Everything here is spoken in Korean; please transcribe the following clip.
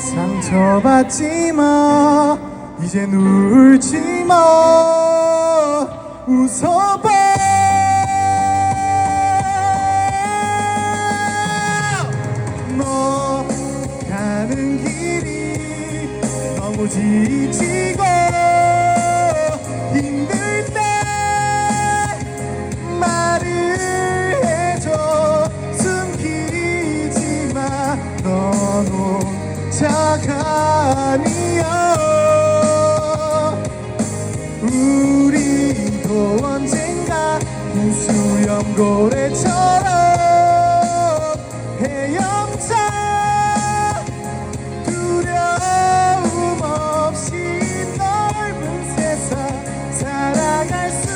상처받지 마. 이젠 울지 마. 웃어봐. 너 가는 길이 너무 지치고 힘들 때 말을 해줘. 숨기지 혼 자가 아니여 우리도 언젠가 그 수염고래처럼 헤엄자 두려움 없이 넓은 세상 살아갈 수